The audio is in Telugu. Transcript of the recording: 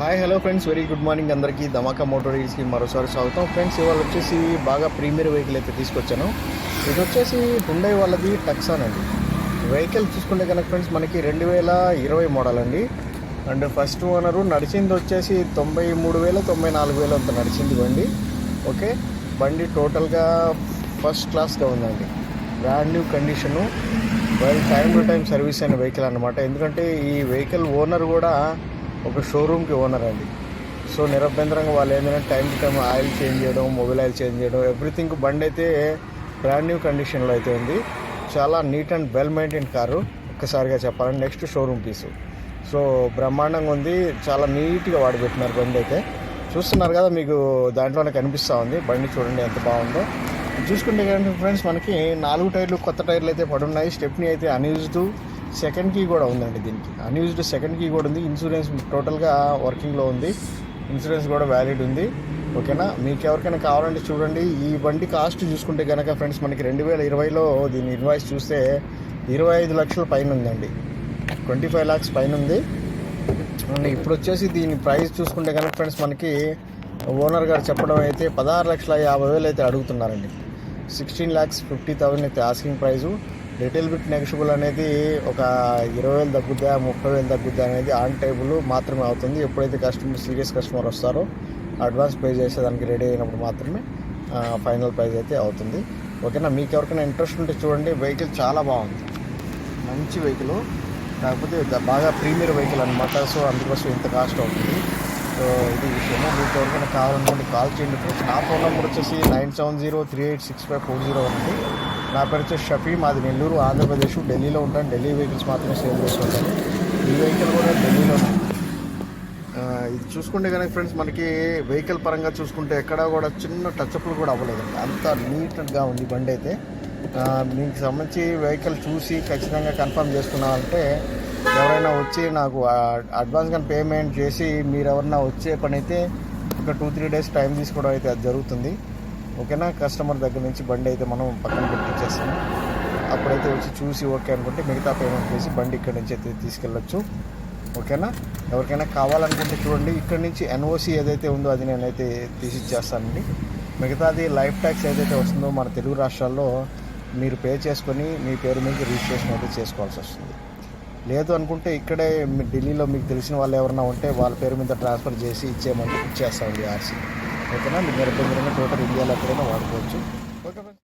Hi hello friends very good morning అందరికీ ధమాకా మోటార్ రీల్స్కి మరోసారి స్వాగతం. ఫ్రెండ్స్ ఇవాళ వచ్చేసి బాగా ప్రీమియర్ వెహికల్ అయితే తీసుకొచ్చాను. ఇది వచ్చేసి హుండై వాళ్ళది టక్సాన్ అండి. వెహికల్ చూసుకుంటే కనుక ఫ్రెండ్స్ మనకి రెండు వేల ఇరవై మోడల్ అండి. అండ్ ఫస్ట్ ఓనరు నడిచింది వచ్చేసి తొంభై మూడు వేల తొంభై నాలుగు వేలు అంత నడిచింది బండి. ఓకే బండి టోటల్గా ఫస్ట్ క్లాస్గా ఉందండి. Brand new condition well time to time service అయిన వెహికల్ అనమాట ఎందుకంటే ఈ వెహికల్ ఓనర్ కూడా ఒక షోరూమ్కి ఓనర్ అండి. సో నిరభ్యంతరంగా వాళ్ళు ఏంటంటే time to time oil change చేయడం మొబైల్ ఆయిల్ చేంజ్ చేయడం ఎవ్రీథింగ్ బండి అయితే బ్రాండ్ న్యూ కండిషన్లో అయితే ఉంది. చాలా neat and well maintain car ఒక్కసారిగా చెప్పాలంటే నెక్స్ట్ షోరూమ్ పీసు సో బ్రహ్మాండంగా ఉంది. చాలా నీట్గా వాడి పెట్టినారు బండి అయితే. చూస్తున్నారు కదా మీకు దాంట్లోనే కనిపిస్తూ ఉంది. బండి చూడండి ఎంత బాగుందో. చూసుకుంటే ఫ్రెండ్స్ మనకి నాలుగు టైర్లు కొత్త టైర్లు అయితే పడున్నాయి. స్టెప్ని అయితే అన్యూజ్డ్ సెకండ్ కీ కూడా ఉందండి దీనికి. అన్యూజ్డ్ సెకండ్ కీ కూడా ఉంది. ఇన్సూరెన్స్ టోటల్గా వర్కింగ్లో ఉంది. ఇన్సూరెన్స్ కూడా వ్యాలిడ్ ఉంది. ఓకేనా? మీకు ఎవరికైనా కావాలంటే చూడండి. ఈ బండి కాస్ట్ చూసుకుంటే కనుక ఫ్రెండ్స్ మనకి రెండు వేల ఇరవైలో దీని ఇన్వాయిస్ చూస్తే ఇరవై ఐదు లక్షల పైన ఉందండి. ట్వంటీ ఫైవ్ ల్యాక్స్ పైన ఉంది. అండ్ ఇప్పుడు వచ్చేసి దీని ప్రైస్ చూసుకుంటే కనుక ఫ్రెండ్స్ మనకి ఓనర్ గారు చెప్పడం అయితే పదహారు లక్షల యాభై వేలు అయితే అడుగుతున్నారండి. సిక్స్టీన్ ల్యాక్స్ ఫిఫ్టీ థౌసండ్ అయితే asking price little bit negotiable అనేది ఒక ఇరవై వేలు తగ్గుద్దా ముప్పై వేలు తగ్గుద్దా అనేది ఆన్ టేబుల్ మాత్రమే అవుతుంది. ఎప్పుడైతే కస్టమర్ సీరియస్ కస్టమర్ వస్తారో అడ్వాన్స్ పే చేసేదానికి రెడీ అయినప్పుడు మాత్రమే ఫైనల్ ప్రైస్ అయితే అవుతుంది. ఓకేనా? మీకు ఎవరికైనా ఇంట్రెస్ట్ ఉంటే చూడండి. వెహికల్ చాలా బాగుంది. మంచి వెహికల్. కాకపోతే బాగా ప్రీమియర్ వెహికల్ అనమాట సో అందుకోసం ఇంత కాస్ట్ అవుతుంది. సో ఇది విషయము మీకు ఎవరికైనా కావాలనుకోండి కాల్ చేయండి ఫ్రెండ్స్. నా ఫోన్ నెంబర్ వచ్చేసి nine seven zero three eight six five four zero ఉంది. నా పేరు వచ్చేసి షఫీ. మాది నెల్లూరు ఆంధ్రప్రదేశ్ ఢిల్లీలో ఉంటాను. ఢిల్లీ వెహికల్స్ మాత్రమే సేల్ చేసుకుంటాను ఈ వెహికల్ కూడా ఢిల్లీలో ఇది చూసుకుంటే కనుక ఫ్రెండ్స్ మనకి వెహికల్ పరంగా చూసుకుంటే ఎక్కడా కూడా చిన్న టచ్అప్లు కూడా అవ్వలేదండి. అంత నీట్గా ఉంది బండి అయితే. మీకు సంబంధించి వెహికల్ చూసి ఖచ్చితంగా కన్ఫర్మ్ చేసుకున్నామంటే ఎవరైనా వచ్చి నాకు అడ్వాన్స్ కానీ పేమెంట్ చేసి మీరు ఎవరైనా వచ్చే పని అయితే ఒక టూ త్రీ డేస్ టైం తీసుకోవడం అయితే అది జరుగుతుంది. ఓకేనా? కస్టమర్ దగ్గర నుంచి బండి అయితే మనం పక్కన పెట్టించేస్తాము అప్పుడైతే వచ్చి చూసి ఓకే అనుకుంటే మిగతా పేమెంట్ చేసి బండి ఇక్కడ నుంచి అయితే తీసుకెళ్ళొచ్చు. ఓకేనా? ఎవరికైనా కావాలనుకుంటే చూడండి. ఇక్కడ నుంచి ఎన్ఓసి ఏదైతే ఉందో అది నేనైతే తీసిచ్చేస్తానండి. మిగతాది లైఫ్ ట్యాక్స్ ఏదైతే వస్తుందో మన తెలుగు రాష్ట్రాల్లో మీరు పే చేసుకొని మీ పేరు మీద రిజిస్ట్రేషన్ అయితే చేసుకోవాల్సి వస్తుంది లేదు అనుకుంటే ఇక్కడే ఢిల్లీలో మీకు తెలిసిన వాళ్ళు ఎవరైనా ఉంటే వాళ్ళ పేరు మీద ట్రాన్స్ఫర్ చేసి ఇచ్చేయమంటే ఇచ్చేస్తామండి ఆర్సీ. ఓకేనా? మీరు నిరభ్యంతరంగా టోటల్ ఇండియాలో ఎక్కడైనా వాడుకోవచ్చు. ఓకే